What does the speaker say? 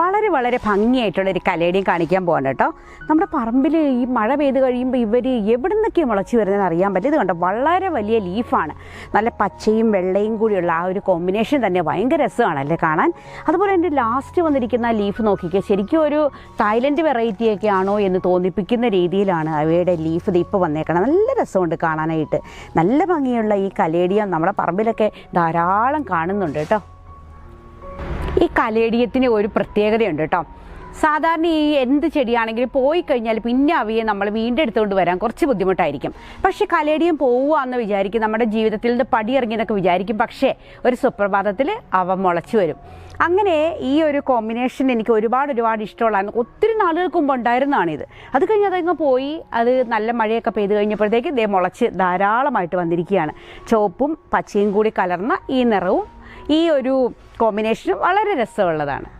വളരെ വളരെ ഭംഗിയായിട്ടുള്ള ഒരു കലേടിയും കാണിക്കാൻ പോകണം കേട്ടോ. നമ്മുടെ പറമ്പിൽ ഈ മഴ പെയ്ത് കഴിയുമ്പോൾ ഇവർ എവിടെ നിന്നൊക്കെ മുളച്ച് വരുന്നതെന്ന് അറിയാൻ പറ്റും ഇത് കണ്ടോ വളരെ വലിയ ലീഫാണ്. നല്ല പച്ചയും വെള്ളയും കൂടിയുള്ള ആ ഒരു കോമ്പിനേഷൻ തന്നെ ഭയങ്കര രസമാണല്ലേ കാണാൻ. അതുപോലെ എന്റെ ലാസ്റ്റ് വന്നിരിക്കുന്ന ലീഫ് നോക്കിക്കുക ശരിക്കും ഒരു തായ്ലൻഡ് വെറൈറ്റിയൊക്കെ ആണോ എന്ന് തോന്നിപ്പിക്കുന്ന രീതിയിലാണ് അവയുടെ ലീഫ് ഇത് ഇപ്പോൾ വന്നേക്കണം നല്ല രസമുണ്ട് കാണാനായിട്ട്. നല്ല ഭംഗിയുള്ള ഈ കലേഡിയം നമ്മുടെ പറമ്പിലൊക്കെ ധാരാളം കാണുന്നുണ്ട് കേട്ടോ. ഈ കലേടിയത്തിന് ഒരു പ്രത്യേകതയുണ്ട് കേട്ടോ. സാധാരണ ഈ എന്ത് ചെടിയാണെങ്കിലും പോയി കഴിഞ്ഞാൽ പിന്നെ അവയെ നമ്മൾ വീണ്ടും എടുത്തുകൊണ്ട് വരാൻ കുറച്ച് ബുദ്ധിമുട്ടായിരിക്കും. പക്ഷേ കലേടിയം പോവുക എന്ന് വിചാരിക്കും നമ്മുടെ ജീവിതത്തിൽ നിന്ന് പടിയിറങ്ങിയെന്നൊക്കെ വിചാരിക്കും പക്ഷേ ഒരു സുപ്രഭാതത്തിൽ അവ മുളച്ചു വരും. അങ്ങനെ ഈ ഒരു കോമ്പിനേഷൻ എനിക്ക് ഒരുപാട് ഒരുപാട് ഇഷ്ടമുള്ളതാണ് ഒത്തിരി നാളുകൾക്ക് മുമ്പ് ഉണ്ടായിരുന്നതാണിത് അത് കഴിഞ്ഞ് അതങ്ങ് പോയി അത് നല്ല മഴയൊക്കെ പെയ്ത് കഴിഞ്ഞപ്പോഴത്തേക്ക് ഇതേ മുളച്ച് ധാരാളമായിട്ട് വന്നിരിക്കുകയാണ്. ചുവപ്പും പച്ചയും കൂടി കലർന്ന ഈ നിറവും ഈ ഒരു കോമ്പിനേഷനും വളരെ രസമുള്ളതാണ്.